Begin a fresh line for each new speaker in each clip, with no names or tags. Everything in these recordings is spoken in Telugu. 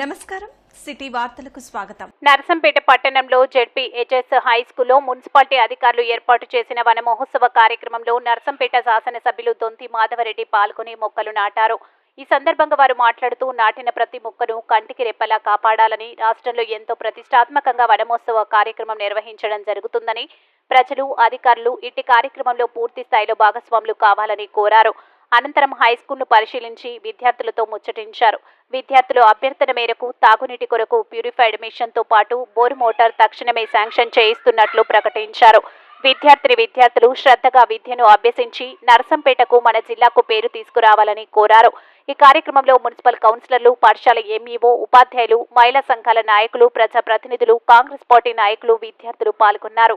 నమస్కారం. సిటీ వార్తలకు స్వాగతం.
నరసంపేట పట్టణంలో జెడ్పీ హెచ్ఎస్ హై స్కూల్లో మున్సిపాలిటీ అధికారులు ఏర్పాటు చేసిన వన మహోత్సవ కార్యక్రమంలో నరసంపేట శాసనసభ్యులు దొంతి మాధవరెడ్డి పాల్గొని మొక్కలు నాటారు. ఈ సందర్భంగా వారు మాట్లాడుతూ నాటిన ప్రతి మొక్కను కంటికి రెప్పలా కాపాడాలని రాష్ట్రంలో ఎంతో ప్రతిష్టాత్మకంగా వనమహోత్సవ కార్యక్రమం నిర్వహించడం జరుగుతుందని ప్రజలు అధికారులు ఇట్టి కార్యక్రమంలో పూర్తి స్థాయిలో భాగస్వాములు కావాలని కోరారు. అనంతరం హైస్కూల్ను పరిశీలించి విద్యార్థులతో ముచ్చటించారు. విద్యార్థులు అభ్యర్థన మేరకు తాగునీటి కొరకు ప్యూరిఫైడ్ మిషన్తో పాటు బోర్ మోటార్ తక్షణమే శాంక్షన్ చేయిస్తున్నట్లు ప్రకటించారు. విద్యార్థిని విద్యార్థులు శ్రద్ధగా విద్యను అభ్యసించి నరసంపేటకు మన జిల్లాకు పేరు తీసుకురావాలని కోరారు. ఈ కార్యక్రమంలో మున్సిపల్ కౌన్సిలర్లు పాఠశాల ఎంఈఓ ఉపాధ్యాయులు మహిళా సంఘాల నాయకులు ప్రజాప్రతినిధులు కాంగ్రెస్ పార్టీ నాయకులు విద్యార్థులు పాల్గొన్నారు.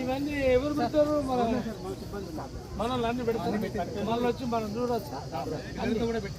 ఇవన్నీ ఎవరు పెట్టారు? మన మనల్ని అన్ని పెడతారు. మళ్ళీ వచ్చి మనం చూడొచ్చు? అన్ని. కూడా పెట్టి